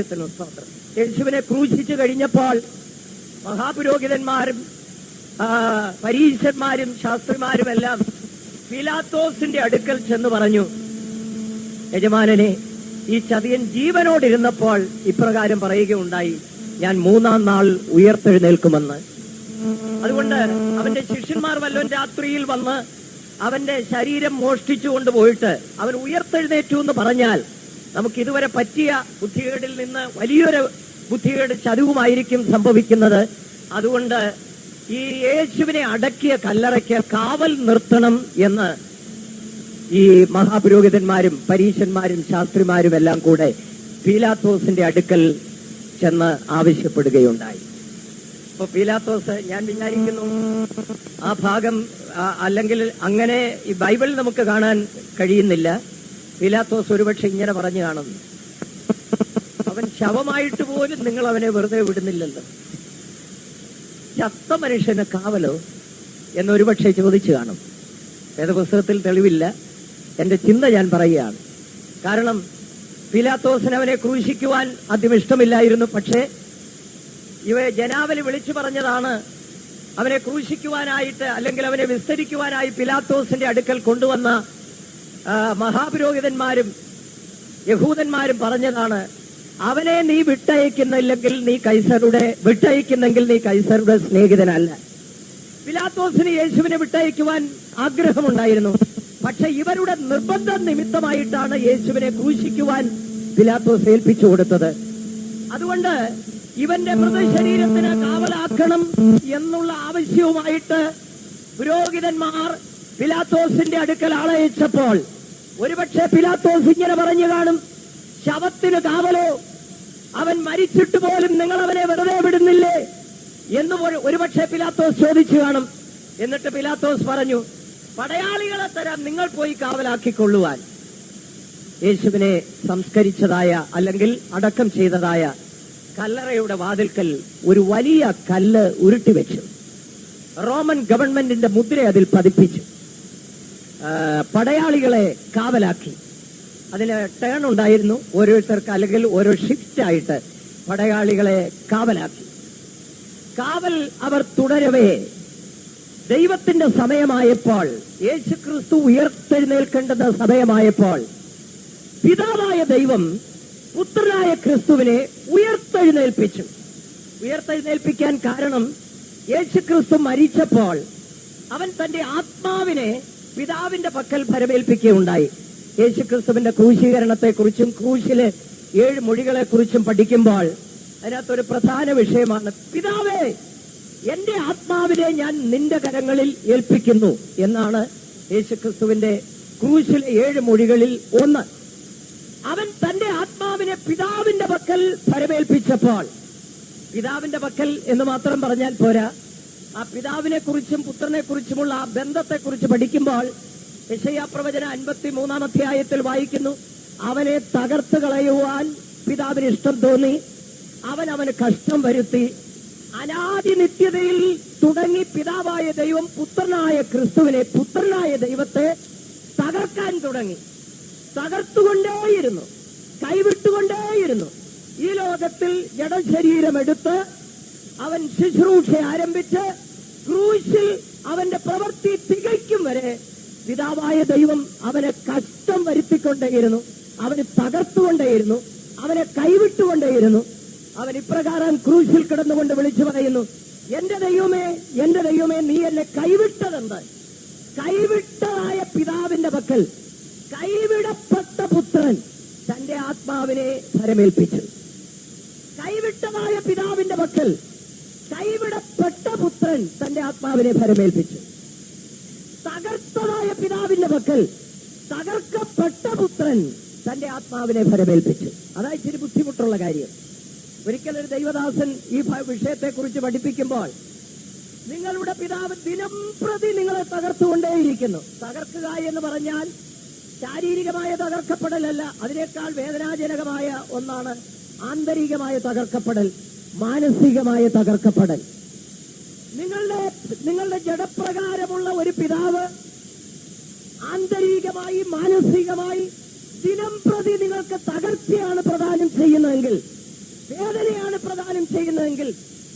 സ്തോത്രം യേശുവിനെ ക്രൂശിച്ചു കഴിഞ്ഞപ്പോൾ മഹാപുരോഹിതന്മാരും പരീശന്മാരും ശാസ്ത്രിമാരും എല്ലാം പിലാത്തോസിന്റെ അടുക്കൽ ചെന്ന് പറഞ്ഞു യജമാനനെ ഈ ചതിയൻ ജീവനോടിരുന്നപ്പോൾ ഇപ്രകാരം പറയുകയുണ്ടായി ഞാൻ മൂന്നാം നാൾ ഉയർത്തെഴുന്നേൽക്കുമെന്ന്. അതുകൊണ്ട് അവന്റെ ശിഷ്യന്മാർ വല്ലവൻ രാത്രിയിൽ വന്ന് അവന്റെ ശരീരം മോഷ്ടിച്ചു കൊണ്ടുപോയിട്ട് അവൻ ഉയർത്തെഴുന്നേറ്റു എന്ന് പറഞ്ഞാൽ നമുക്ക് ഇതുവരെ പറ്റിയ ബുദ്ധികേടിൽ നിന്ന് വലിയൊരു ബുദ്ധികേട് ചതിവുമായിരിക്കും സംഭവിക്കുന്നത്. അതുകൊണ്ട് ഈ യേശുവിനെ അടക്കിയ കല്ലറയ്ക്ക് കാവൽ നിർത്തണം എന്ന് ഈ മഹാപുരോഹിതന്മാരും പരീശന്മാരും ശാസ്ത്രിമാരും എല്ലാം കൂടെ പീലാത്തോസിന്റെ അടുക്കൽ ചെന്ന് ആവശ്യപ്പെടുകയുണ്ടായി. അപ്പൊ പീലാത്തോസ് ഞാൻ വിചാരിക്കുന്നു ആ ഭാഗം അല്ലെങ്കിൽ അങ്ങനെ ഈ ബൈബിളിൽ നമുക്ക് കാണാൻ കഴിയുന്നില്ല. പീലാത്തോസ് ഒരുപക്ഷെ ഇങ്ങനെ പറഞ്ഞു കാണുന്നു അവൻ ശവമായിട്ട് പോലും നിങ്ങൾ അവനെ വെറുതെ വിടുന്നില്ലല്ലോ. ചത്ത മനുഷ്യന് കാവലോ എന്നൊരുപക്ഷെ ചോദിച്ചു കാണും. വേദപുസ്തകത്തിൽ തെളിവില്ല. എന്റെ ചിന്ത ഞാൻ പറയുകയാണ്. കാരണം പിലാത്തോസിന് അവനെ ക്രൂശിക്കുവാൻ ആദ്യം ഇഷ്ടമില്ലായിരുന്നു. പക്ഷേ ഇവയെ ജനാവലി വിളിച്ചു പറഞ്ഞതാണ്. അവനെ ക്രൂശിക്കുവാനായിട്ട് അല്ലെങ്കിൽ അവനെ വിസ്തരിക്കുവാനായി പിലാത്തോസിന്റെ അടുക്കൽ കൊണ്ടുവന്ന മഹാപുരോഹിതന്മാരും യഹൂദന്മാരും പറഞ്ഞതാണ് അവനെ നീ വിട്ടയക്കുന്നില്ലെങ്കിൽ നീ കൈസറുടെ വിട്ടയക്കുന്നെങ്കിൽ നീ കൈസറുടെ സ്നേഹിതനല്ല. പിലാത്തോസിന് യേശുവിനെ വിട്ടയക്കുവാൻ ആഗ്രഹമുണ്ടായിരുന്നു. പക്ഷെ ഇവരുടെ നിർബന്ധ നിമിത്തമായിട്ടാണ് യേശുവിനെ ക്രൂശിക്കുവാൻ പിലാത്തോസ് ഏൽപ്പിച്ചു കൊടുത്തത്. അതുകൊണ്ട് ഇവന്റെ മൃതശരീരത്തിന് കാവലാക്കണം എന്നുള്ള ആവശ്യവുമായിട്ട് പുരോഹിതന്മാർ പിലാത്തോസിന്റെ അടുക്കൽ ആളയച്ചപ്പോൾ ഒരുപക്ഷെ പിലാത്തോസ് ഇങ്ങനെ പറഞ്ഞു കാണും ശവത്തിന് കാവലോ? അവൻ മരിച്ചിട്ട് പോലും നിങ്ങൾ അവനെ വെറുതെ വിടുന്നില്ലേ? എന്ന് ഒരു- ഒരുപക്ഷെ പിലാത്തോസ് ചോദിച്ചു കാണും. എന്നിട്ട് പിലാത്തോസ് പറഞ്ഞു പടയാളികളെ തരാം നിങ്ങൾ പോയി കാവലാക്കിക്കൊള്ളുവാൻ. യേശുവിനെ സംസ്കരിച്ചതായ അല്ലെങ്കിൽ അടക്കം ചെയ്തതായ കല്ലറയുടെ വാതിൽക്കൽ ഒരു വലിയ കല്ല് ഉരുട്ടിവെച്ചു. റോമൻ ഗവൺമെന്റിന്റെ മുദ്ര അതിൽ പതിപ്പിച്ചു. പടയാളികളെ കാവലാക്കി. അതിന് ടേൺ ഉണ്ടായിരുന്നു ഓരോരുത്തർക്ക് അല്ലെങ്കിൽ ഓരോ ഷിഫ്റ്റ് ആയിട്ട് പടയാളികളെ കാവലാക്കി. കാവൽ അവർ തുടരവേ. ദൈവത്തിന്റെ സമയമായപ്പോൾ യേശു ക്രിസ്തു ഉയർത്തെഴുന്നേൽക്കേണ്ടുന്ന സമയമായപ്പോൾ പിതാവായ ദൈവം പുത്രനായ ക്രിസ്തുവിനെ ഉയർത്തെഴുന്നേൽപ്പിച്ചു. ഉയർത്തെഴുന്നേൽപ്പിക്കാൻ കാരണം യേശു ക്രിസ്തു മരിച്ചപ്പോൾ അവൻ തന്റെ ആത്മാവിനെ പിതാവിന്റെ പക്കൽ ഭരമേൽപ്പിക്കുകയുണ്ടായി. യേശുക്രിസ്തുവിന്റെ ക്രൂശീകരണത്തെക്കുറിച്ചും ക്രൂശിലെ ഏഴ് മൊഴികളെ കുറിച്ചും പഠിക്കുമ്പോൾ അതിനകത്തൊരു പ്രധാന വിഷയമാണ് പിതാവേ എന്റെ ആത്മാവിനെ ഞാൻ നിന്റെ കരങ്ങളിൽ ഏൽപ്പിക്കുന്നു എന്നാണ് യേശുക്രിസ്തുവിന്റെ ക്രൂശിലെ ഏഴ് മൊഴികളിൽ ഒന്ന്. അവൻ തന്റെ ആത്മാവിനെ പിതാവിന്റെ പക്കൽ ഭരമേൽപ്പിച്ചപ്പോൾ പിതാവിന്റെ പക്കൽ എന്ന് മാത്രം പറഞ്ഞാൽ പോരാ ആ പിതാവിനെ കുറിച്ചും പുത്രനെ കുറിച്ചുമുള്ള ആ ബന്ധത്തെക്കുറിച്ച് പഠിക്കുമ്പോൾ വിഷയപ്രവചന പ്രവചന അൻപത്തി മൂന്നാം അധ്യായത്തിൽ വായിക്കുന്നു അവനെ തകർത്ത് കളയുവാൻ പിതാവിന് ഇഷ്ടം തോന്നി. അവൻ അവന് കഷ്ടം വരുത്തി. അനാദി നിത്യതയിൽ തുടങ്ങി പിതാവായ ദൈവം പുത്രനായ ക്രിസ്തുവിനെ പുത്രനായ ദൈവത്തെ തകർക്കാൻ തുടങ്ങി. തകർത്തുകൊണ്ടേയിരുന്നു. കൈവിട്ടുകൊണ്ടേയിരുന്നു. ഈ ലോകത്തിൽ ജഡശരീരമെടുത്ത് അവൻ ശുശ്രൂഷ ആരംഭിച്ച് ക്രൂശിൽ അവന്റെ പ്രവൃത്തി തികയ്ക്കും വരെ പിതാവായ ദൈവം അവനെ കഷ്ടം വരുത്തിക്കൊണ്ടേയിരുന്നു. അവന് തകർത്തുകൊണ്ടേയിരുന്നു. അവനെ കൈവിട്ടുകൊണ്ടേയിരുന്നു. അവൻ ഇപ്രകാരം ക്രൂശിൽ കിടന്നുകൊണ്ട് വിളിച്ചു പറയുന്നു എന്റെ ദൈവമേ എന്റെ ദൈവമേ നീ എന്നെ കൈവിട്ടതെന്ത്? കൈവിട്ടതായ പിതാവിന്റെ പക്കൽ കൈവിടപ്പെട്ട പുത്രൻ തന്റെ ആത്മാവിനെ ഭരമേൽപ്പിച്ചു. കൈവിട്ടതായ പിതാവിന്റെ പക്കൽ കൈവിടപ്പെട്ട പുത്രൻ തന്റെ ആത്മാവിനെ ഭരമേൽപ്പിച്ചു. തകർത്തതായ പിതാവിന്റെ പക്കൽ തകർക്കപ്പെട്ട പുത്രൻ തന്റെ ആത്മാവിനെ ഭരമേൽപ്പിച്ചു. അതാ ഇച്ചിരി ബുദ്ധിമുട്ടുള്ള കാര്യം. ഒരിക്കൽ ഒരു ദൈവദാസൻ ഈ വിഷയത്തെക്കുറിച്ച് പഠിപ്പിക്കുമ്പോൾ നിങ്ങളുടെ പിതാവ് ദിനം പ്രതി നിങ്ങളെ തകർത്തുകൊണ്ടേയിരിക്കുന്നു. തകർക്കുക എന്ന് പറഞ്ഞാൽ ശാരീരികമായ തകർക്കപ്പെടലല്ല അതിനേക്കാൾ വേദനാജനകമായ ഒന്നാണ് ആന്തരികമായ തകർക്കപ്പെടൽ. മാനസികമായ തകർക്കപ്പെടൽ. നിങ്ങളുടെ നിങ്ങളുടെ ജഡപ്രകാരമുള്ള ഒരു പിതാവ് ആന്തരികമായി മാനസികമായി ദിനം പ്രതി നിങ്ങൾക്ക് തകർച്ചയാണ് പ്രദാനം ചെയ്യുന്നതെങ്കിൽ വേദനയാണ് പ്രദാനം ചെയ്യുന്നതെങ്കിൽ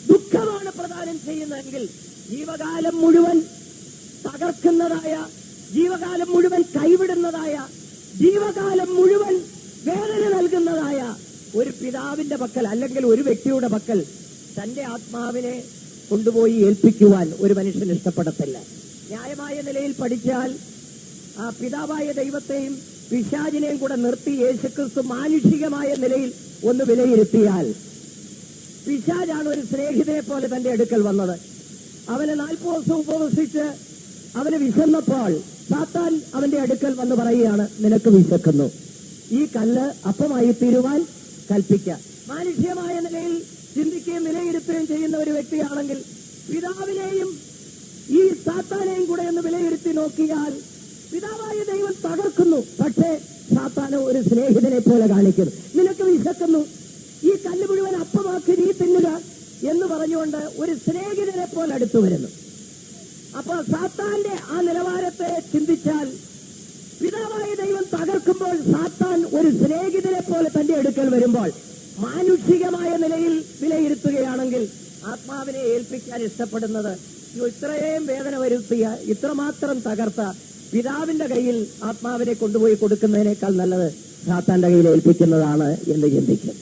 ദുഃഖമാണ് പ്രദാനം ചെയ്യുന്നതെങ്കിൽ ജീവകാലം മുഴുവൻ തകർക്കുന്നതായ ജീവകാലം മുഴുവൻ കൈവിടുന്നതായ ജീവകാലം മുഴുവൻ വേദന നൽകുന്നതായ ഒരു പിതാവിന്റെ പക്കൽ അല്ലെങ്കിൽ ഒരു വ്യക്തിയുടെ പക്കൽ തന്റെ ആത്മാവിനെ കൊണ്ടുപോയി ഏൽപ്പിക്കുവാൻ ഒരു മനുഷ്യൻ ഇഷ്ടപ്പെടത്തില്ല. ന്യായമായ നിലയിൽ പഠിച്ചാൽ ആ പിതാവായ ദൈവത്തെയും പിശാചിനെയും കൂടെ നിർത്തി യേശുക്രിസ്തു മാനുഷികമായ നിലയിൽ ഒന്ന് വിലയിരുത്തിയാൽ പിശാജാണ് ഒരു സ്നേഹിതനെ പോലെ തന്റെ അടുക്കൽ വന്നത്. അവനെ നാൽപ്പത് ദിവസം ഉപവസിച്ച് അവന് വിശന്നപ്പോൾ സാത്താൻ അവന്റെ അടുക്കൽ വന്ന് പറയുകയാണ് നിനക്ക് വിശക്കുന്നു. ഈ കല്ല് അപ്പമായി തീരുവാൻ കൽപ്പിക്ക മാനുഷ്യമായ നിലയിൽ ചിന്തിക്കുകയും വിലയിരുത്തുകയും ചെയ്യുന്ന ഒരു വ്യക്തിയാണെങ്കിൽ പിതാവിനെയും ഈ സാത്താനെയും കൂടെ ഒന്ന് വിലയിരുത്തി നോക്കിയാൽ പിതാവായ ദൈവം തകർക്കുന്നു. പക്ഷേ സാത്താന് ഒരു സ്നേഹിതനെ പോലെ കാണിക്കുന്നു. നിനക്ക് വിശക്കുന്നു. ഈ കല്ല് മുഴുവൻ അപ്പമാക്കി നീ തിന്നുക എന്ന് പറഞ്ഞുകൊണ്ട് ഒരു സ്നേഹിതനെ പോലെ അടുത്തു വരുന്നു. അപ്പോൾ സാത്താന്റെ ആ നിലവാരത്തെ ചിന്തിച്ചാൽ പിതാവായ ദൈവം തകർക്കുമ്പോൾ സാത്താൻ ഒരു സ്നേഹിതനെ പോലെ തന്റെ അടുക്കൽ വരുമ്പോൾ മാനുഷികമായ നിലയിൽ വിലയിരുത്തുകയാണെങ്കിൽ ആത്മാവിനെ ഏൽപ്പിക്കാൻ ഇഷ്ടപ്പെടുന്നത്. ഇത്രയും വേദന വരുത്തിയ ഇത്രമാത്രം തകർത്ത പിതാവിന്റെ കയ്യിൽ ആത്മാവിനെ കൊണ്ടുപോയി കൊടുക്കുന്നതിനേക്കാൾ നല്ലത് സാത്താന്റെ കയ്യിൽ ഏൽപ്പിക്കുന്നതാണ് എന്ന് ചിന്തിക്കും.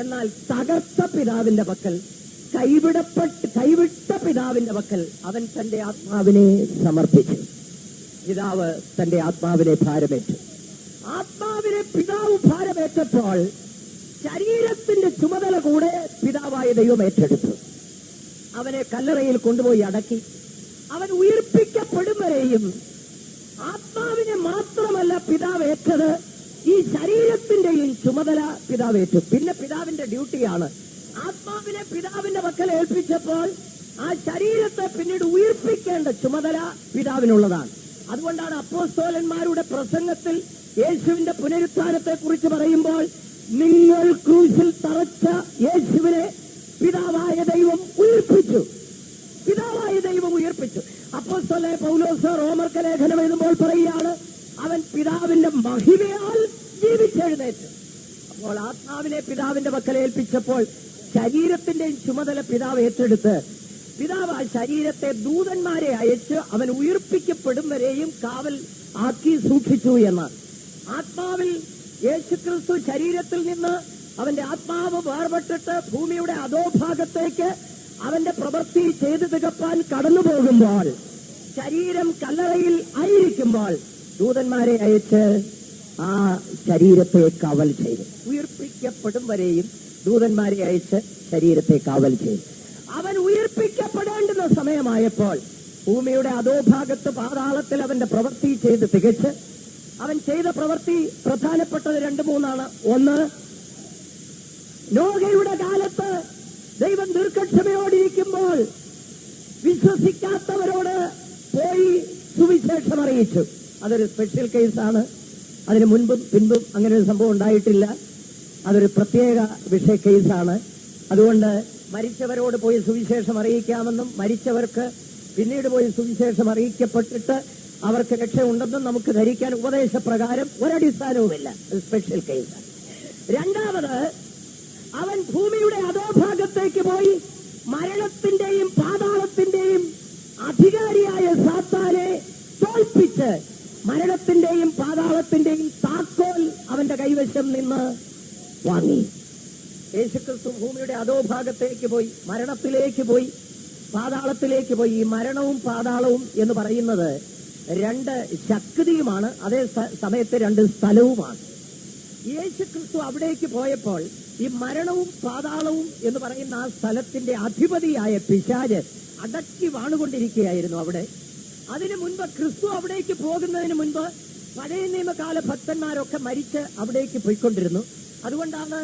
എന്നാൽ തകർത്ത പിതാവിന്റെ പക്കൽ കൈവിടപ്പെട്ട് കൈവിട്ട പിതാവിന്റെ പക്കൽ അവൻ തന്റെ ആത്മാവിനെ സമർപ്പിച്ചു പിതാവ് തന്റെ ആത്മാവിനെ ഭാരമേറ്റു. ആത്മാവിനെ പിതാവ് ഭാരമേറ്റപ്പോൾ ശരീരത്തിന്റെ ചുമതല കൂടെ പിതാവായ ദൈവം ഏറ്റെടുത്തു. അവനെ കല്ലറയിൽ കൊണ്ടുപോയി അടക്കി അവൻ ഉയർപ്പിക്കപ്പെടും വരെയും ആത്മാവിനെ മാത്രമല്ല പിതാവ് ഏറ്റത് ഈ ശരീരത്തിന്റെയും ചുമതല പിതാവ് ഏറ്റു. പിന്നെ പിതാവിന്റെ ഡ്യൂട്ടിയാണ്. ആത്മാവിനെ പിതാവിന്റെ മക്കൾ ഏൽപ്പിച്ചപ്പോൾ ആ ശരീരത്തെ പിന്നീട് ഉയർപ്പിക്കേണ്ട ചുമതല പിതാവിനുള്ളതാണ്. അതുകൊണ്ടാണ് അപ്പോസ്തോലന്മാരുടെ പ്രസംഗത്തിൽ യേശുവിന്റെ പുനരുത്ഥാനത്തെ കുറിച്ച് പറയുമ്പോൾ നിങ്ങൾ ക്രൂശിൽ തറച്ച യേശുവിനെ പിതാവായ ദൈവം ഉയർപ്പിച്ചു. പിതാവായ ദൈവം ഉയർപ്പിച്ചു. അപ്പോസ്തല പൗലോസ് റോമർക്ക് ലേഖനം എഴുതുമ്പോൾ പറയുകയാണ് അവൻ പിതാവിന്റെ മഹിമയാൽ ജീവിച്ചെഴുന്നേറ്റു. അപ്പോൾ ആത്മാവിനെ പിതാവിന്റെ പക്കൽ ഏൽപ്പിച്ചപ്പോൾ ശരീരത്തിന്റെയും ചുമതല പിതാവ് ഏറ്റെടുത്ത് പിതാവ് ആ ശരീരത്തെ ദൂതന്മാരെ അയച്ച് അവൻ ഉയർപ്പിക്കപ്പെടും വരെയും കാവൽ ആക്കി സൂക്ഷിച്ചു എന്ന്. ആത്മാവിൽ യേശുക്രിസ്തു ശരീരത്തിൽ നിന്ന് അവന്റെ ആത്മാവ് വേർപെട്ടിട്ട് ഭൂമിയുടെ അധോഭാഗത്തേക്ക് അവന്റെ പ്രവൃത്തി ചെയ്തു തികപ്പാൻ കടന്നു പോകുമ്പോൾ ശരീരം കല്ലറയിൽ ആയിരിക്കുമ്പോൾ ദൂതന്മാരെ അയച്ച് ആ ശരീരത്തെ കാവൽ ചെയ്തു. ഉയർപ്പിക്കപ്പെടും വരെയും ദൂതന്മാരെ അയച്ച് ശരീരത്തെ കാവൽ ചെയ്തു. അവൻ ഉയർപ്പിക്കപ്പെടേണ്ടുന്ന സമയമായപ്പോൾ ഭൂമിയുടെ അധോഭാഗത്ത് പാതാളത്തിൽ അവന്റെ പ്രവൃത്തി ചെയ്ത് തികച്ച് അവൻ ചെയ്ത പ്രവൃത്തി പ്രധാനപ്പെട്ടത് രണ്ടു മൂന്നാണ്. ഒന്ന് നോഹയുടെ കാലത്ത് ദൈവം ദീർഘക്ഷമയോടിരിക്കുമ്പോൾ വിശ്വസിക്കാത്തവരോട് പോയി സുവിശേഷം അറിയിച്ചു. അതൊരു സ്പെഷ്യൽ കേസാണ് അതിന് മുൻപും പിൻപും അങ്ങനെ ഒരു സംഭവം ഉണ്ടായിട്ടില്ല. അതൊരു പ്രത്യേക വിഷയ കേസാണ് അതുകൊണ്ട് മരിച്ചവരോട് പോയി സുവിശേഷം അറിയിക്കാമെന്നും മരിച്ചവർക്ക് പിന്നീട് പോയി സുവിശേഷം അറിയിക്കപ്പെട്ടിട്ട് അവർക്ക് രക്ഷയുണ്ടെന്നും നമുക്ക് ധരിക്കാൻ ഉപദേശപ്രകാരം ഒരടിസ്ഥാനവുമില്ല. ഒരു സ്പെഷ്യൽ കേസ് രണ്ടാമത് അവൻ ഭൂമിയുടെ അധോഭാഗത്തേക്ക് പോയി മരണത്തിന്റെയും പാതാളത്തിന്റെയും അധികാരിയായ സാത്താനെ തോൽപ്പിച്ച് മരണത്തിന്റെയും പാതാളത്തിന്റെയും താക്കോൽ അവന്റെ കൈവശം നിന്ന് വാങ്ങി. യേശുക്രിസ്തു ഭൂമിയുടെ അധോഭാഗത്തേക്ക് പോയി മരണത്തിലേക്ക് പോയി പാതാളത്തിലേക്ക് പോയി. ഈ മരണവും പാതാളവും എന്ന് പറയുന്നത് രണ്ട് ശക്തിയുമാണ് അതേ സമയത്ത് രണ്ട് സ്ഥലവുമാണ്. യേശു ക്രിസ്തു അവിടേക്ക് പോയപ്പോൾ ഈ മരണവും പാതാളവും എന്ന് പറയുന്ന ആ സ്ഥലത്തിന്റെ അധിപതിയായ പിശാജ് അടക്കി വാണുകൊണ്ടിരിക്കുകയായിരുന്നു അവിടെ. അതിനു മുൻപ് ക്രിസ്തു അവിടേക്ക് പോകുന്നതിന് മുൻപ് പഴയ നിയമകാല ഭക്തന്മാരൊക്കെ മരിച്ച് അവിടേക്ക് പോയിക്കൊണ്ടിരുന്നു. അതുകൊണ്ടാണ്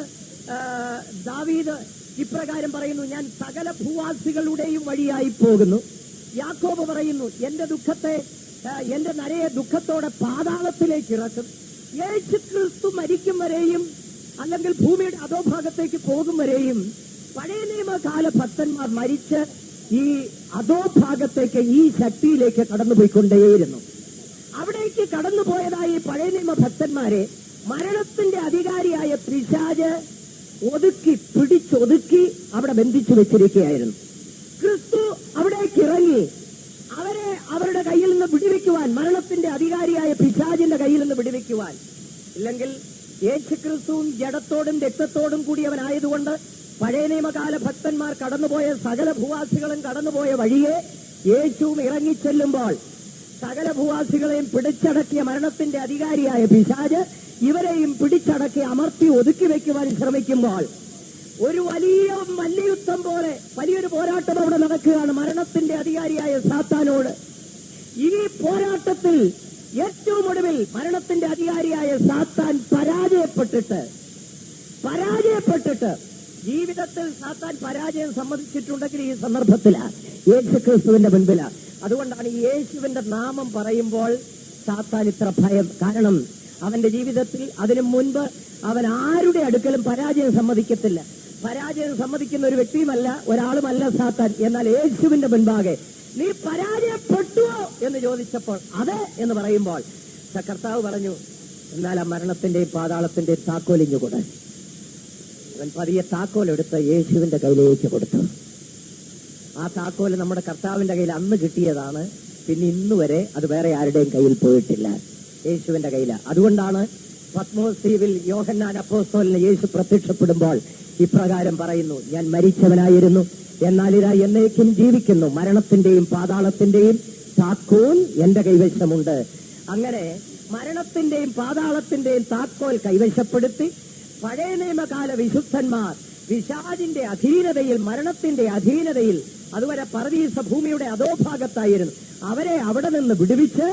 ദാവീദ് ഇപ്രകാരം പറയുന്നു ഞാൻ സകല ഭൂവാസികളുടെയും വഴിയായി പോകുന്നു. യാക്കോബ് പറയുന്നു എന്റെ ദുഃഖത്തെ എന്റെ നരയെ ദുഃഖത്തോടെ പാതാളത്തിലേക്ക് ഇറക്കും. യേശു ക്രിസ്തു മരിക്കും വരെയും അല്ലെങ്കിൽ ഭൂമിയുടെ അധോഭാഗത്തേക്ക് പോകും വരെയും പഴയ നിയമകാല ഭക്തന്മാർ മരിച്ച് ഈ അധോഭാഗത്തേക്ക് ഈ ശക്തിയിലേക്ക് കടന്നുപോയിക്കൊണ്ടേയിരുന്നു. അവിടേക്ക് കടന്നുപോയതായി പഴയ നിയമ ഭക്തന്മാരെ മരണത്തിന്റെ അധികാരിയായ പിശാജ് ഒതുക്കി പിടിച്ചൊതുക്കി അവിടെ ബന്ധിച്ചു വെച്ചിരിക്കുകയായിരുന്നു. ക്രിസ്തു അവിടേക്ക് ഇറങ്ങി. അവരെ അവരുടെ കയ്യിൽ നിന്ന് വിടുവിക്കുവാൻ മരണത്തിന്റെ അധികാരിയായ പിശാജിന്റെ കയ്യിൽ നിന്ന് വിടുവിക്കുവാൻ. ഇല്ലെങ്കിൽ യേശു ക്രിസ്തുവും ജഡത്തോടും രക്തത്തോടും കൂടിയവനായതുകൊണ്ട് പഴയ നിയമകാല ഭക്തന്മാർ കടന്നുപോയ സകല ഭൂവാസികളും കടന്നുപോയ വഴിയെ യേശുവും ഇറങ്ങിച്ചെല്ലുമ്പോൾ സകല ഭൂവാസികളെയും പിടിച്ചടക്കിയ മരണത്തിന്റെ അധികാരിയായ പിശാജ് ഇവരെയും പിടിച്ചടക്കി അമർത്തി ഒതുക്കി വെക്കുവാൻ ശ്രമിക്കുമ്പോൾ ഒരു വലിയ മല്ലയുദ്ധം പോലെ വലിയൊരു പോരാട്ടം അവിടെ നടക്കുകയാണ് മരണത്തിന്റെ അധികാരിയായ സാത്താനോട്. ഈ പോരാട്ടത്തിൽ ഏറ്റവും ഒടുവിൽ മരണത്തിന്റെ അധികാരിയായ സാത്താൻ പരാജയപ്പെട്ടിട്ട് പരാജയപ്പെട്ടിട്ട് ജീവിതത്തിൽ സാത്താൻ പരാജയം സമ്മതിച്ചിട്ടുണ്ടെങ്കിൽ ഈ സന്ദർഭത്തിലാണ് യേശു ക്രിസ്തുവിന്റെ മുൻപിലാണ് അതുകൊണ്ടാണ് യേശുവിന്റെ നാമം പറയുമ്പോൾ സാത്താൻ ഇത്ര ഭയം കാരണം അവന്റെ ജീവിതത്തിൽ അതിനു മുൻപ് അവൻ ആരുടെ അടുക്കലും പരാജയം സമ്മതിക്കത്തില്ല. പരാജയം സമ്മതിക്കുന്ന ഒരു വ്യക്തിയുമല്ല ഒരാളുമല്ല സാത്താൻ. എന്നാൽ യേശുവിന്റെ മുൻപാകെ നീ പരാജയപ്പെട്ടുവോ എന്ന് ചോദിച്ചപ്പോൾ അതെ എന്ന് പറയുമ്പോൾ കർത്താവ് പറഞ്ഞു എന്നാൽ ആ മരണത്തിന്റെയും പാതാളത്തിന്റെയും താക്കോലിഞ്ഞു കൂടെ. അവൻ പതിയെ താക്കോലെടുത്ത് യേശുവിന്റെ കയ്യിലേക്ക് കൊടുത്തു. ആ താക്കോൽ നമ്മുടെ കർത്താവിന്റെ കയ്യിൽ അന്ന് കിട്ടിയതാണ്. പിന്നെ ഇന്നുവരെ അത് വേറെ ആരുടെയും കയ്യിൽ പോയിട്ടില്ല. യേശുവിന്റെ കയ്യിൽ. അതുകൊണ്ടാണ് പത്മോസ്തീവിൽ യോഹന്നാൻ അപ്പോസ്തോലിന് യേശു പ്രത്യക്ഷപ്പെടുമ്പോൾ ഇപ്രകാരം പറയുന്നു ഞാൻ മരിച്ചവനായിരുന്നു. എന്നാൽ ഇതാ എന്നേക്കും ജീവിക്കുന്നു. മരണത്തിന്റെയും പാതാളത്തിന്റെയും താക്കോൽ എന്റെ കൈവശമുണ്ട്. അങ്ങനെ മരണത്തിന്റെയും പാതാളത്തിന്റെയും താക്കോൽ കൈവശപ്പെടുത്തി പഴയ നിയമകാല വിശുദ്ധന്മാർ വിഷാദിന്റെ അധീനതയിൽ മരണത്തിന്റെ അധീനതയിൽ അതുവരെ പറവീസ ഭൂമിയുടെ അധോഭാഗത്തായിരുന്നു. അവരെ അവിടെ നിന്ന് വിടുവിച്ച്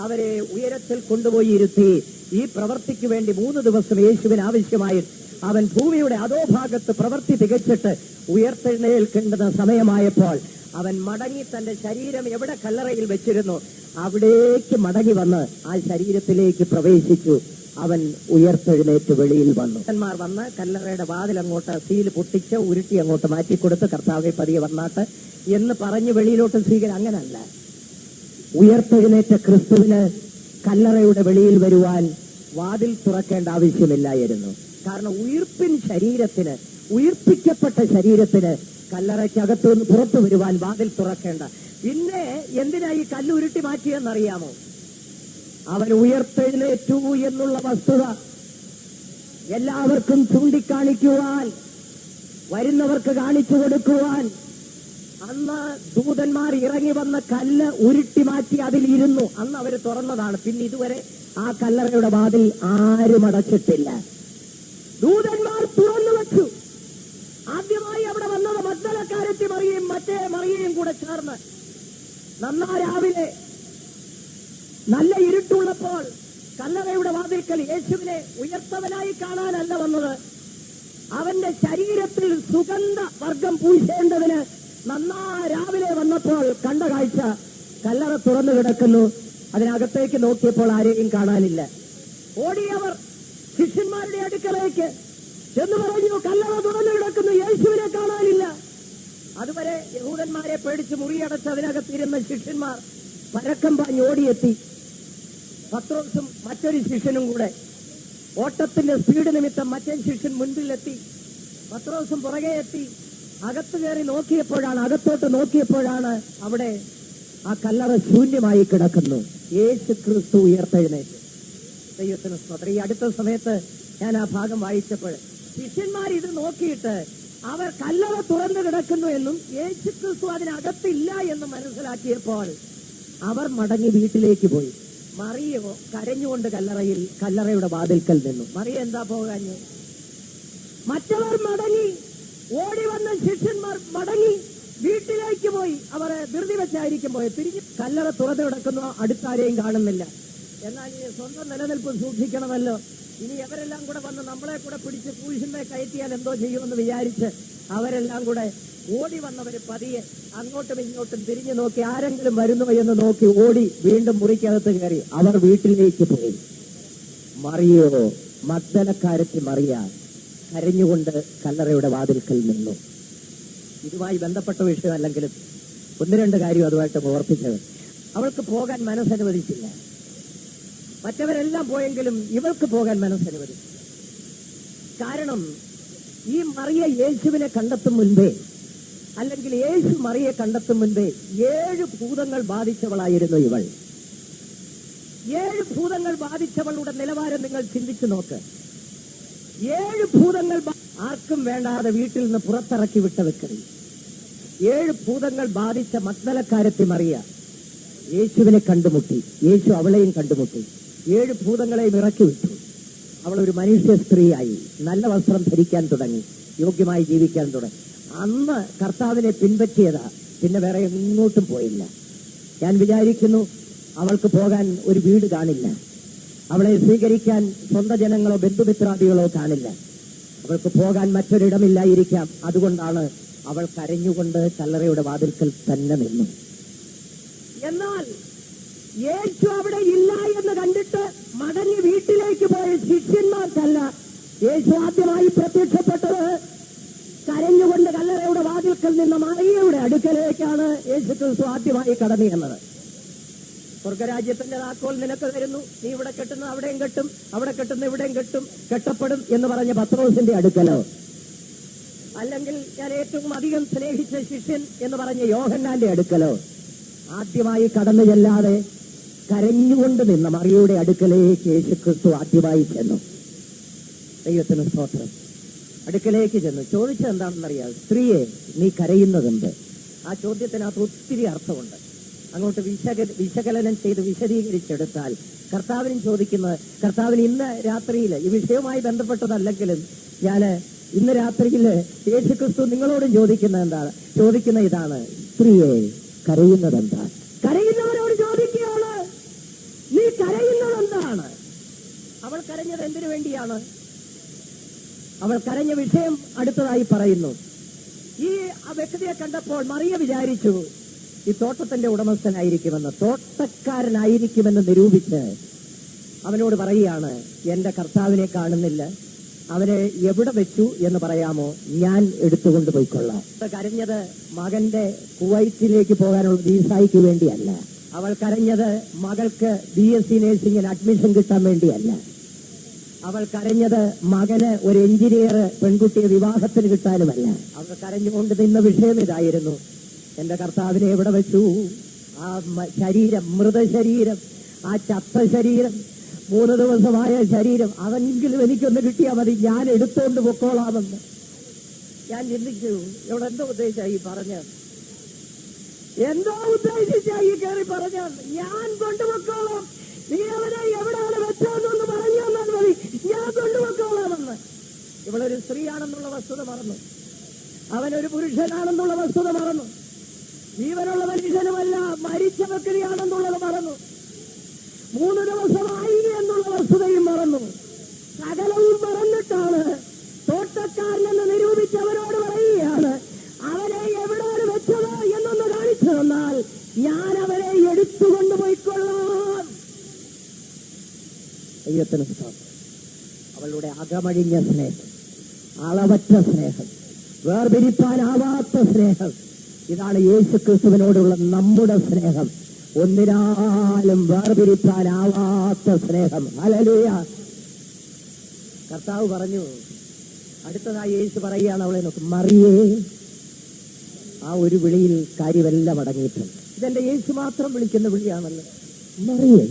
അവരെ ഉയരത്തിൽ കൊണ്ടുപോയി ഇരുത്തി ഈ പ്രവർത്തിക്ക് വേണ്ടി മൂന്ന് ദിവസം യേശുവിന് ആവശ്യമായി. അവൻ ഭൂമിയുടെ അധോഭാഗത്ത് പ്രവൃത്തി തികച്ചിട്ട് ഉയർത്തെഴുന്നേൽക്കേണ്ടുന്ന സമയമായപ്പോൾ അവൻ മടങ്ങി തന്റെ ശരീരം എവിടെ കല്ലറയിൽ വെച്ചിരുന്നു? അവിടേക്ക് മടങ്ങി വന്ന് ആ ശരീരത്തിലേക്ക് പ്രവേശിച്ചു. അവൻ ഉയർത്തെഴുന്നേറ്റ് വെളിയിൽ വന്നു. ഭക്തന്മാർ വന്ന് കല്ലറയുടെ വാതിൽ അങ്ങോട്ട് സീൽ പൊട്ടിച്ച് ഉരുട്ടി അങ്ങോട്ട് മാറ്റിക്കൊടുത്ത് കർത്താവെ പതിയെ വന്നാട്ട് എന്ന് പറഞ്ഞ് വെളിയിലോട്ട് സ്വീകരി അങ്ങനല്ല. ഉയർത്തെഴുന്നേറ്റ ക്രിസ്തുവിന് കല്ലറയുടെ വെളിയിൽ വരുവാൻ വാതിൽ തുറക്കേണ്ട ആവശ്യമില്ലായിരുന്നു. കാരണം ഉയർപ്പിൻ ശരീരത്തിന് ഉയർപ്പിക്കപ്പെട്ട ശരീരത്തിന് കല്ലറയ്ക്കകത്തു നിന്ന് പുറത്തു വരുവാൻ വാതിൽ തുറക്കേണ്ട. പിന്നെ എന്തിനാ ഈ കല്ല് ഉരുട്ടി മാറ്റിയെന്നറിയാമോ? അവൻ ഉയർത്തെഴുന്നേറ്റു എന്നുള്ള വസ്തുത എല്ലാവർക്കും ചൂണ്ടിക്കാണിക്കുവാൻ വരുന്നവർക്ക് കാണിച്ചു കൊടുക്കുവാൻ അന്ന് ദൂതന്മാർ ഇറങ്ങി വന്ന കല്ല് ഉരുട്ടി മാറ്റി അതിലിരുന്നു അന്ന് അവർ തുറന്നതാണ്. പിന്നെ ഇതുവരെ ആ കല്ലറയുടെ വാതിൽ ആരും അടച്ചിട്ടില്ല. ദൂതന്മാർ തുറന്നു വെച്ചു. ആദ്യമായി അവിടെ വന്നത് മദ്ദലക്കാരത്തി മറിയയും മറ്റേ മറിയയും കൂടെ ചേർന്ന്. നന്നാ രാവിലെ നല്ല ഇരുട്ടുള്ളപ്പോൾ കല്ലറയുടെ വാതിൽക്കൽ യേശുവിനെ ഉയർത്തവനായി കാണാനല്ല വന്നത്. അവന്റെ ശരീരത്തിൽ സുഗന്ധ വർഗം പൂശേണ്ടതിന് നന്നാ രാവിലെ വന്നപ്പോൾ കണ്ട കാഴ്ച കല്ലറ തുറന്നു കിടക്കുന്നു. അതിനകത്തേക്ക് നോക്കിയപ്പോൾ ആരെയും കാണാനില്ല. ഓടിയവർ ശിഷ്യന്മാരുടെ അടുക്കലേക്ക് ചെന്ന് പറഞ്ഞു കല്ലറ തുറന്നു കിടക്കുന്നു യേശുവിനെ കാണാനില്ല. അതുവരെ യഹൂദന്മാരെ പേടിച്ച് മുറിയടച്ച് അതിനകത്തിരുന്ന ശിഷ്യന്മാർ പരക്കം പാഞ്ഞ് ഓടിയെത്തി. പത്രോസും മറ്റൊരു ശിഷ്യനും കൂടെ ഓട്ടത്തിന്റെ സ്പീഡ് നിമിത്തം മറ്റേ ശിഷ്യൻ മുൻപിലെത്തി. പത്രോസും പുറകെ എത്തി. അകത്ത് കയറി നോക്കിയപ്പോഴാണ് അകത്തോട്ട് നോക്കിയപ്പോഴാണ് അവിടെ ആ കല്ലറ ശൂന്യമായി കിടക്കുന്നു. യേശു ക്രിസ്തു ഉയർത്തെഴുന്നേറ്റ്. ദൈവത്തിന് സ്തോത്രം. ഈ അടുത്ത സമയത്ത് ഞാൻ ആ ഭാഗം വായിച്ചപ്പോൾ ശിഷ്യന്മാർ ഇത് നോക്കിയിട്ട് അവർ കല്ലറ തുറന്നു കിടക്കുന്നു എന്നും യേശു ക്രിസ്തു അതിനകത്തില്ല എന്ന് മനസ്സിലാക്കിയപ്പോൾ അവർ മടങ്ങി വീട്ടിലേക്ക് പോയി. മറിയോ കരഞ്ഞുകൊണ്ട് കല്ലറയിൽ കല്ലറയുടെ വാതിൽക്കൽ നിന്നു. മറിയ എന്താ പോകാഞ്ഞ്? മറ്റവർ മടങ്ങി ഓടി വന്ന ശിഷ്യന്മാർ മടങ്ങി വീട്ടിലേക്ക് പോയി. അവരെ ധൃതി വെച്ചായിരിക്കും പോയത്. തിരിഞ്ഞ് കല്ലറ തുറന്നു കിടക്കുന്ന. അടുത്താരെയും കാണുന്നില്ല. എന്നാൽ ഈ സ്വന്തം നിലനിൽപ്പ് സൂക്ഷിക്കണമല്ലോ. ഇനി എവരെല്ലാം കൂടെ വന്ന് നമ്മളെ കൂടെ പിടിച്ച് കൂശിന്മേ കയറ്റിയാൽ എന്തോ ചെയ്യുമെന്ന് വിചാരിച്ച് അവരെല്ലാം കൂടെ ഓടി വന്നവർ പതിയെ അങ്ങോട്ടും ഇങ്ങോട്ടും തിരിഞ്ഞു നോക്കി ആരെങ്കിലും വരുന്നു എന്ന് നോക്കി ഓടി വീണ്ടും മുറിക്കകത്ത് കയറി. അവർ വീട്ടിലേക്ക് പോയി. മറിയോ മഗ്ദലക്കാരത്തി മറിയ കരഞ്ഞുകൊണ്ട് കല്ലറയുടെ വാതിൽക്കൽ നിന്നു. ഇതുമായി ബന്ധപ്പെട്ട വിഷയമല്ലെങ്കിലും ഒന്ന് രണ്ട് കാര്യം അതുമായിട്ട് ഓർപ്പിച്ചത്. അവൾക്ക് പോകാൻ മനസ്സനുവദിച്ചില്ല. മറ്റവരെല്ലാം പോയെങ്കിലും ഇവൾക്ക് പോകാൻ മനസ്സനുവദിച്ചു കാരണം ഈ മറിയ യേശുവിനെ കണ്ടെത്തും മുൻപേ അല്ലെങ്കിൽ യേശു മറിയെ കണ്ടെത്തും മുൻപേ ഏഴ് ഭൂതങ്ങൾ ബാധിച്ചവളായിരുന്നു ഇവൾ. ഏഴ് ഭൂതങ്ങൾ ബാധിച്ചവളുടെ നിലവാരം നിങ്ങൾ ചിന്തിച്ചു നോക്ക്. ഏഴ് ഭൂതങ്ങൾ ആർക്കും വേണ്ടാതെ വീട്ടിൽ നിന്ന് പുറത്തിറക്കി വിട്ട വെക്കറി ഏഴ് ഭൂതങ്ങൾ ബാധിച്ച മഗ്നലക്കാരത്തി മറിയ. യേശുവിനെ കണ്ടുമുട്ടി. യേശു അവളെയും കണ്ടുമുട്ടി. ഏഴ് ഭൂതങ്ങളെയും ഇറക്കി വിട്ടു. അവൾ ഒരു മനുഷ്യ സ്ത്രീയായി. നല്ല വസ്ത്രം ധരിക്കാൻ തുടങ്ങി. യോഗ്യമായി ജീവിക്കാൻ തുടങ്ങി. അന്ന് കർത്താവിനെ പിൻപറ്റിയതാ. പിന്നെ വേറെ എങ്ങോട്ടും പോയില്ല. ഞാൻ വിചാരിക്കുന്നു അവൾക്ക് പോകാൻ ഒരു വീട് കാണില്ല. അവളെ സ്വീകരിക്കാൻ സ്വന്തം ജനങ്ങളോ ബന്ധുമിത്രാദികളോ കാണില്ല. അവൾക്ക് പോകാൻ മറ്റൊരിടമില്ലായിരിക്കാം. അതുകൊണ്ടാണ് അവൾ കരഞ്ഞുകൊണ്ട് കല്ലറയുടെ വാതിൽക്കൽ തന്നെ നിന്നു. എന്നാൽ യേശു അവിടെ ഇല്ല എന്ന് കണ്ടിട്ട് മടങ്ങി വീട്ടിലേക്ക് പോയ ശിഷ്യന്മാർക്കല്ല യേശു ആദ്യമായി പ്രത്യക്ഷപ്പെട്ടത്. കരഞ്ഞുകൊണ്ട് കല്ലറയുടെ വാതിൽക്കൽ നിന്ന മറിയയുടെ അടുക്കലേക്കാണ് യേശു ക്രിസ്തു ആദ്യമായി കടന്നു എന്നത് സ്വർഗരാജ്യത്തിന്റെ താക്കോൽ നിനക്ക് തരുന്നു. നീ ഇവിടെ കെട്ടുന്ന അവിടെയും കെട്ടും അവിടെ കെട്ടുന്ന ഇവിടെയും കെട്ടും കെട്ടപ്പെടും എന്ന് പറഞ്ഞ പത്രോസിന്റെ അടുക്കലോ അല്ലെങ്കിൽ ഞാൻ ഏറ്റവും അധികം സ്നേഹിച്ച ശിഷ്യൻ എന്ന് പറഞ്ഞ യോഹന്നാന്റെ അടുക്കലോ ആദ്യമായി കടന്നു ചെല്ലാതെ കരഞ്ഞുകൊണ്ട് നിന്ന മറിയുടെ അടുക്കലേക്ക് യേശു ക്രിസ്തു ആദ്യമായി ചെന്നു. ദൈവത്തിന് സ്തോത്രം. അടുക്കലേക്ക് ചെന്നു. ചോദിച്ചത് എന്താണെന്നറിയാം സ്ത്രീയെ നീ കരയുന്നതെന്ത്? ആ ചോദ്യത്തിനകത്ത് ഒത്തിരി അർത്ഥമുണ്ട്. അങ്ങോട്ട് വിശക വിശകലനം ചെയ്ത് വിശദീകരിച്ചെടുത്താൽ കർത്താവിനും ചോദിക്കുന്നത് കർത്താവിന് ഇന്ന് രാത്രിയിൽ ഈ വിഷയവുമായി ബന്ധപ്പെട്ടതല്ലെങ്കിലും ഞാൻ ഇന്ന് രാത്രിയിൽ യേശുക്രിസ്തു നിങ്ങളോടും ചോദിക്കുന്ന എന്താണ്? ചോദിക്കുന്ന ഇതാണ് സ്ത്രീയെ കരയുന്നത് എന്താണ് കരയുന്നവരോട് ചോദിക്കുകയാണ്. നീ കരയുന്നത് എന്താണ് അവൾ കരഞ്ഞത് എന്തിനു വേണ്ടിയാണ്? അവൾ കരഞ്ഞ വിഷയം അടുത്തതായി പറയുന്നു. ഈ വ്യക്തിയെ കണ്ടപ്പോൾ മറിയ വിചാരിച്ചു ഈ തോട്ടത്തിന്റെ ഉടമസ്ഥനായിരിക്കുമെന്ന് തോട്ടക്കാരനായിരിക്കുമെന്ന് നിരൂപിച്ച് അവനോട് പറയുകയാണ് എന്റെ കർത്താവിനെ കാണുന്നില്ല. അവനെ എവിടെ വെച്ചു എന്ന് പറയാമോ? ഞാൻ എടുത്തുകൊണ്ട് പോയിക്കൊള്ളാം. കരഞ്ഞത് മകന്റെ കുവൈറ്റിലേക്ക് പോകാനുള്ള വീസായിക്ക് വേണ്ടിയല്ല. അവൾ കരഞ്ഞത് മകൾക്ക് ബി എസ് സി നഴ്സിംഗിന് അഡ്മിഷൻ കിട്ടാൻ വേണ്ടിയല്ല. അവൾ കരഞ്ഞത് മകന് ഒരു എഞ്ചിനീയർ പെൺകുട്ടിയെ വിവാഹത്തിന് കിട്ടാനുമല്ല. അവൾ കരഞ്ഞുകൊണ്ട് നിന്ന വിഷയം ഇതായിരുന്നു. എന്റെ കർത്താവിനെ എവിടെ വെച്ചു? ആ ശരീരം മൃതശരീരം ആ ചത്ത ശരീരം മൂന്ന് ദിവസമായ ശരീരം അതെങ്കിലും എനിക്കൊന്ന് കിട്ടിയാൽ മതി. ഞാൻ എടുത്തുകൊണ്ട് പൊക്കോളാമെന്ന്. ഞാൻ ചിന്തിച്ചു ഇവിടെ എന്തോ ഉദ്ദേശമായി പറഞ്ഞ. എന്തോ ഉദ്ദേശിച്ചായി കയറി പറഞ്ഞ. ഞാൻ കൊണ്ടുപൊക്കോളാം നീ അവനെ എവിടെയാണ് വെച്ചതെന്നൊന്ന് പറഞ്ഞു മതി. ഞാൻ കൊണ്ടുപൊക്കോളാമെന്ന് ഇവളൊരു സ്ത്രീയാണെന്നുള്ള വസ്തുത മറന്നു. അവനൊരു പുരുഷനാണെന്നുള്ള വസ്തുത മറന്നു. ജീവനുള്ള മനുഷ്യനുമല്ല മരിച്ച വ്യക്തിയാണെന്നുള്ളത് മറന്നു. മൂന്ന് ദിവസമായി എന്നുള്ള വസ്തുതയും മറന്നു. സകലവും മറന്നിട്ടാണ് തോട്ടക്കാരനെന്ന് നിരൂപിച്ചവരോട് പറയുകയാണ് അവനെ എവിടെയാണ് വെച്ചത് എന്നൊന്ന് കാണിച്ചു തന്നാൽ ഞാൻ അവനെ എടുത്തുകൊണ്ട് പോയിക്കൊള്ളാം. ദൈവത്തിന്. അവളുടെ അകമഴിഞ്ഞ സ്നേഹം അളവറ്റ സ്നേഹം വേർപിരിപ്പാനാവാത്ത സ്നേഹം ഇതാണ് യേശു ക്രിസ്തുവിനോടുള്ള നമ്മുടെ സ്നേഹം. ഒന്നിനാലും വേർപിരിപ്പാനാവാത്ത സ്നേഹം. അലലുയ കർത്താവ് പറഞ്ഞു അടുത്തതായി യേശു പറയുകയാണ് അവളെ നോക്ക് മറിയേ ആ ഒരു വിളിയിൽ കാര്യമെല്ലാം അടങ്ങിയിട്ടുണ്ട്. ഇതെന്റെ യേശു മാത്രം വിളിക്കുന്ന വിളിയാണല്ലോ. മറിയേ.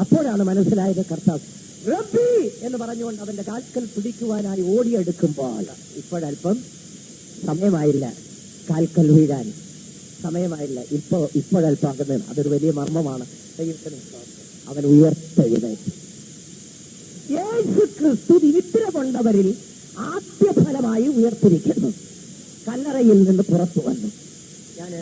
അപ്പോഴാണ് മനസ്സിലായത് കർത്താവ് റബ്ബി എന്ന് പറഞ്ഞുകൊണ്ട് അവന്റെ കാൽക്കൽ പിടിക്കുവാനായി ഓടിയെടുക്കുമ്പോൾ ഇപ്പോഴല്പം സമയമായില്ല. കാൽക്കൽ വീഴാൻ. സമയമായില്ല. ഇപ്പോ ഇപ്പോഴല്പം അകന്ന്. അതൊരു വലിയ മർമ്മമാണ്. അവൻ ഉയർത്തെഴുന്നേറ്റ് യേശു ആദ്യ ഫലമായി ഉയർത്തിരിക്കുന്നു. കല്ലറയിൽ നിന്ന് പുറത്തു വന്നു. ഞാൻ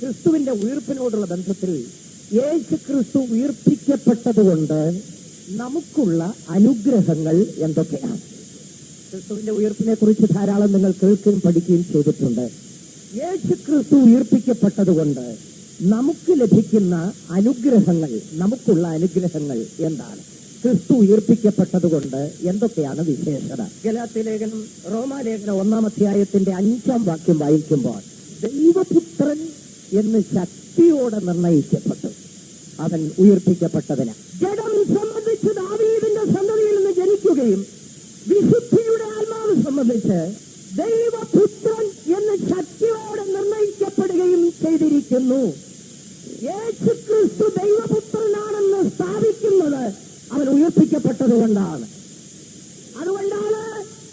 ക്രിസ്തുവിന്റെ ഉയർപ്പിനോടുള്ള ബന്ധത്തിൽ യേശു ക്രിസ്തു ഉയർപ്പിക്കപ്പെട്ടതുകൊണ്ട് നമുക്കുള്ള അനുഗ്രഹങ്ങൾ എന്തൊക്കെയാണ്? ക്രിസ്തുവിന്റെ ഉയർപ്പിനെ കുറിച്ച് ധാരാളം നിങ്ങൾ കേൾക്കുകയും പഠിക്കുകയും ചെയ്തിട്ടുണ്ട്. യേശു ക്രിസ്തു ഉയർപ്പിക്കപ്പെട്ടതുകൊണ്ട് നമുക്ക് ലഭിക്കുന്ന അനുഗ്രഹങ്ങൾ നമുക്കുള്ള അനുഗ്രഹങ്ങൾ എന്താണ്? ക്രിസ്തു ഉയർപ്പിക്കപ്പെട്ടതുകൊണ്ട് എന്തൊക്കെയാണ് വിശേഷത? ഗലാത്തി ലേഖനം റോമാലേഖനം ഒന്നാം അധ്യായത്തിന്റെ അഞ്ചാം വാക്യം വായിക്കുമ്പോൾ ദൈവപുത്രൻ എന്ന് ശക്തിയോടെ നിർണയിക്കപ്പെട്ടു. അവൻ ഉയർപ്പിക്കപ്പെട്ടതിന്. ജഡം സംബന്ധിച്ച് ദാവീദിന്റെ സന്തതിയിൽ നിന്ന് ജനിക്കുകയും വിശുദ്ധിയുടെ ആത്മാവ് സംബന്ധിച്ച് ദൈവപുത്രൻ എന്ന് ചെയ്തിരിക്കുന്നു. യേശു ക്രിസ്തു ദൈവപുത്രനാണെന്ന് സ്ഥാപിക്കുന്നത് അവൻ ഉയർപ്പിക്കപ്പെട്ടതുകൊണ്ടാണ് അതുകൊണ്ടാണ്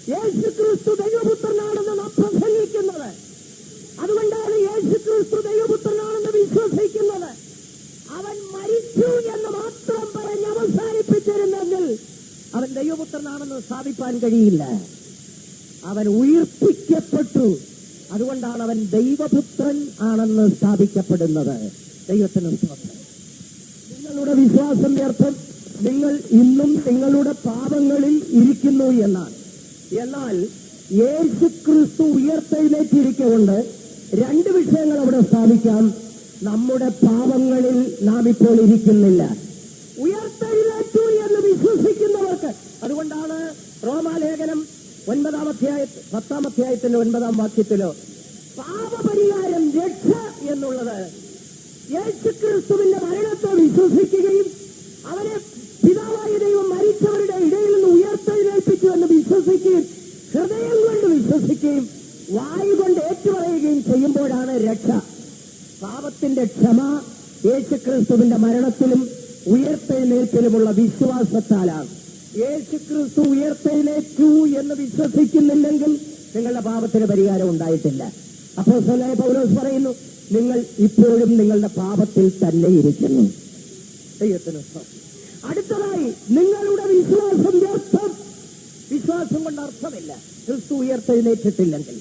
യേശു ക്രിസ്തു ദൈവപുത്രനാണെന്ന് നാം പ്രസംഗിക്കുന്നത്. അതുകൊണ്ടാണ് യേശു ക്രിസ്തു ദൈവപുത്രനാണെന്ന് വിശ്വസിക്കുന്നത്. അവൻ മരിച്ചു എന്ന് മാത്രം പറഞ്ഞ് അവസാനിപ്പിച്ചിരുന്നെങ്കിൽ അവൻ ദൈവപുത്രനാണെന്ന് സ്ഥാപിപ്പാൻ കഴിയില്ല. അവൻ ഉയർപ്പിക്കപ്പെട്ടു. അതുകൊണ്ടാണ് അവൻ ദൈവപുത്രൻ ആണെന്ന് സ്ഥാപിക്കപ്പെടുന്നത്. ദൈവത്തിന് നിങ്ങളുടെ വിശ്വാസം വ്യർത്ഥം നിങ്ങൾ ഇന്നും നിങ്ങളുടെ പാപങ്ങളിൽ ഇരിക്കുന്നു എന്നാണ്. എന്നാൽ യേശു ക്രിസ്തു ഉയർത്തെഴുന്നേറ്റിരിക്കൊണ്ട് രണ്ട് വിഷയങ്ങൾ അവിടെ സ്ഥാപിക്കാം. നമ്മുടെ പാപങ്ങളിൽ നാം ഇപ്പോൾ ഇരിക്കുന്നില്ല. ഉയർത്തെഴുന്നേറ്റു എന്ന് വിശ്വസിക്കുന്നവർക്ക് അതുകൊണ്ടാണ് റോമാലേഖനം ഒൻപതാം അധ്യായ പത്താം അധ്യായത്തിന്റെ ഒൻപതാം വാക്യത്തിലോ പാപപരിഹാരം രക്ഷ എന്നുള്ളത് യേശുക്രിസ്തുവിന്റെ മരണത്തെ വിശ്വസിക്കുകയും അവനെ പിതാവായ ദൈവം മരിച്ചവരുടെ ഇടയിൽ നിന്ന് ഉയർത്തെഴുന്നേൽപ്പിച്ചു എന്ന് വിശ്വസിക്കുകയും ഹൃദയം കൊണ്ട് വിശ്വസിക്കുകയും വായു കൊണ്ട് ഏറ്റുപറയുകയും ചെയ്യുമ്പോഴാണ് രക്ഷ. പാപത്തിന്റെ ക്ഷമ യേശുക്രിസ്തുവിന്റെ മരണത്തിലും ഉയർത്തെഴുന്നേൽപ്പിലുമുള്ള വിശ്വാസത്താലാണ്. യേശുക്രിസ്തു ഉയർത്തയിലേക്കു എന്ന് വിശ്വസിക്കുന്നില്ലെങ്കിൽ നിങ്ങളുടെ പാപത്തിന് പരിഹാരം ഉണ്ടായിട്ടില്ല. അപ്പോൾ സ്വലായ പൗലോസ് പറയുന്നു നിങ്ങൾ ഇപ്പോഴും നിങ്ങളുടെ പാപത്തിൽ തന്നെ ഇരിക്കുന്നു. അടുത്തതായി നിങ്ങളുടെ വിശ്വാസം വ്യർത്ഥം. വിശ്വാസം കൊണ്ട് അർത്ഥമില്ല. ക്രിസ്തു ഉയർത്തെഴുന്നേറ്റിട്ടില്ലെങ്കിൽ.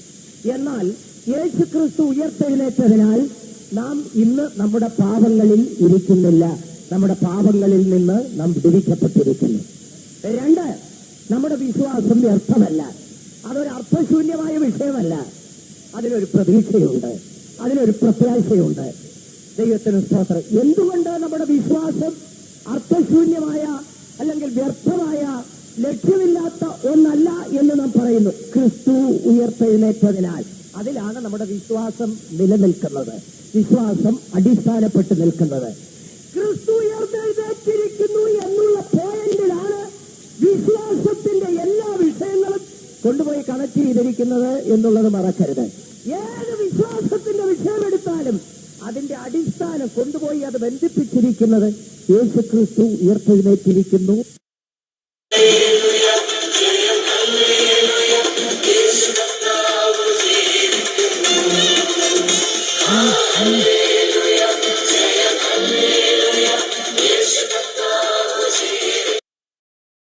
എന്നാൽ യേശു ക്രിസ്തു ഉയർത്തെഴുന്നേറ്റതിനാൽ നാം ഇന്ന് നമ്മുടെ പാപങ്ങളിൽ ഇരിക്കുന്നില്ല. നമ്മുടെ പാപങ്ങളിൽ നിന്ന് നാം വിടുവിക്കപ്പെട്ടിരിക്കുന്നു. രണ്ട് നമ്മുടെ വിശ്വാസം വ്യർത്ഥമല്ല അതൊരു അർത്ഥശൂന്യമായ വിഷയമല്ല. അതിനൊരു പ്രതീക്ഷയുണ്ട്. അതിനൊരു പ്രത്യാശയുണ്ട്. ദൈവത്തിന് സ്തോത്രം. എന്തുകൊണ്ട് നമ്മുടെ വിശ്വാസം അർത്ഥശൂന്യമായ അല്ലെങ്കിൽ വ്യർത്ഥമായ ലക്ഷ്യമില്ലാത്ത ഒന്നല്ല എന്ന് നാം പറയുന്നു. ക്രിസ്തു ഉയർത്തെഴുന്നേറ്റതിനാൽ. അതിലാണ് നമ്മുടെ വിശ്വാസം നിലനിൽക്കുന്നത്. വിശ്വാസം അടിസ്ഥാനപ്പെട്ട് നിൽക്കുന്നത് ക്രിസ്തു ഉയർത്തെഴുന്നേറ്റിരിക്കുന്നു എന്നുള്ള പോയിന്റിലാണ് വിശ്വാസത്തിന്റെ എല്ലാ വിഷയങ്ങളും കൊണ്ടുപോയി കണക്ട് ചെയ്തിരിക്കുന്നത് എന്നുള്ളത് മറക്കരുത് ഏത് വിശ്വാസത്തിന്റെ വിഷയമെടുത്താലും അതിന്റെ അടിസ്ഥാനം കൊണ്ടുപോയി അത് ബന്ധിപ്പിച്ചിരിക്കുന്നത് യേശു ക്രിസ്തു ഉയർത്തെഴുന്നേറ്റിരിക്കുന്നു Hallelujah.